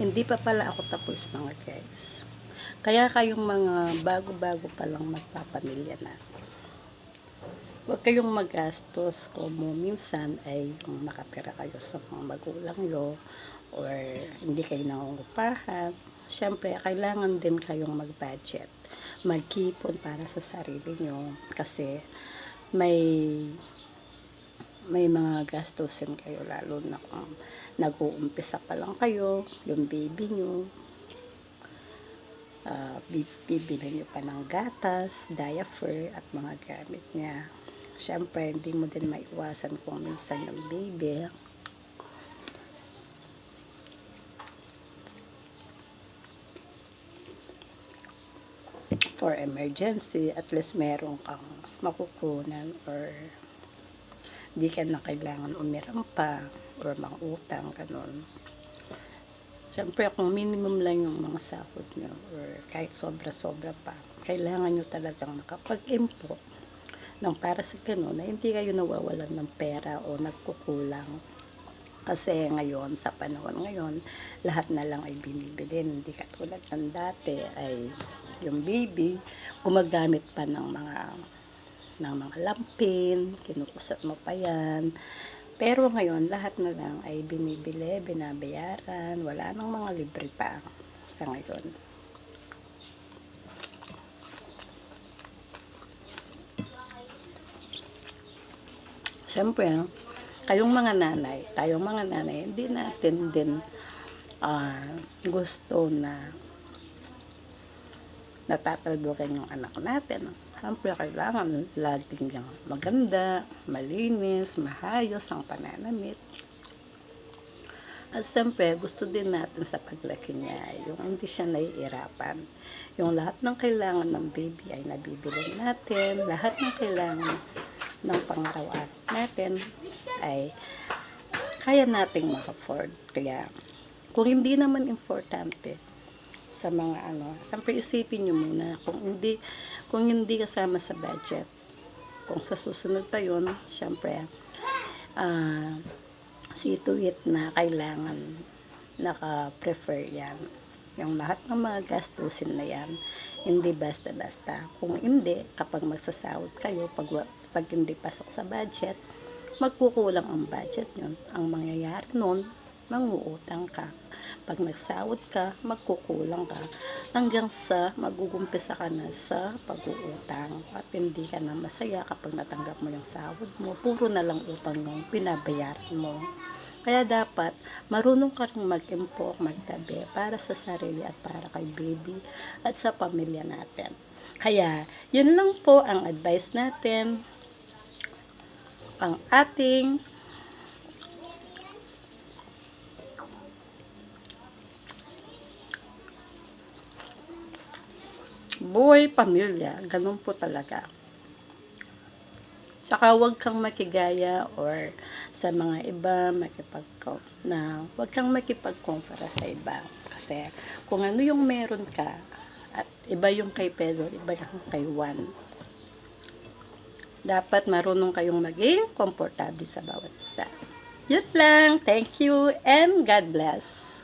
Hindi pa pala ako tapos mga guys. Kaya kayong mga bago-bago pa lang magpapamilya na. Huwag kayong magastos kung minsan ay yung makapera kayo sa mga magulang nyo or hindi kayo nangungupahan. Siyempre, kailangan din kayong mag-budget. Magkipon para sa sarili nyo kasi may may mga gastusin kayo lalo na kung nag-uumpisa pa lang kayo, yung baby nyo, uh, bibili nyo pa ng gatas, diaper, at mga gamit niya. Siyempre, hindi mo din maiwasan kung minsan yung baby, for emergency, at least meron kang makukunan or di ka na kailangan umiram pa or mangutang, ganun. Siyempre, kung minimum lang yung mga sahod nyo or kahit sobra-sobra pa, kailangan nyo talagang makapag-import ng para sa ganun na hindi kayo nawawalan ng pera o nagkukulang. Kasi ngayon, sa panahon ngayon, lahat na lang ay binibili. Hindi katulad ng dati ay yung baby, gumagamit pa ng mga ng mga lampin, kinukusat mo pa yan. Pero ngayon, lahat na lang ay binibili, binabayaran, wala nang mga libre pa sa ngayon. Siyempre, kayong mga nanay, tayong mga nanay, hindi natin din ah, gusto na natatalbukan yung anak natin. Siyempre, kailangan laging maganda, malinis, mahayos ang pananamit. At siyempre, gusto din natin sa paglaki niya, yung hindi siya naiirapan. Yung lahat ng kailangan ng baby ay nabibili natin, lahat ng kailangan ng pangaraw-araw natin ay kaya nating ma-afford. Kaya, kung hindi naman importante sa mga ano, siyempre isipin nyo muna kung hindi, kung hindi kasama sa budget, kung sa susunod pa yun, siyempre, see to it na kailangan naka-prefer yan. Yung lahat ng mga gastusin na yan, hindi basta-basta. Kung hindi, kapag magsasahod kayo, pag, pag hindi pasok sa budget, magkukulang ang budget yun. Ang mangyayari nun, manguutang ka. Pag nagsahod ka, magkukulang ka. Hanggang sa magugumpisa ka na sa pag-uutang. At hindi ka na masaya kapag natanggap mo yung sahod mo. Puro na lang utang yung pinabayaran mo. Kaya dapat marunong ka rin mag-impok, magtabi para sa sarili at para kay baby at sa pamilya natin. Kaya, yun lang po ang advice natin. Ang ating buhay pamilya. Ganun po talaga. Tsaka huwag kang makigaya or sa mga iba makipag na huwag kang makipag-confera sa iba. Kasi kung ano yung meron ka at iba yung kay Pedro, iba yung kay Juan. Dapat marunong kayong maging komportable sa bawat isa. Yun lang. Thank you and God bless.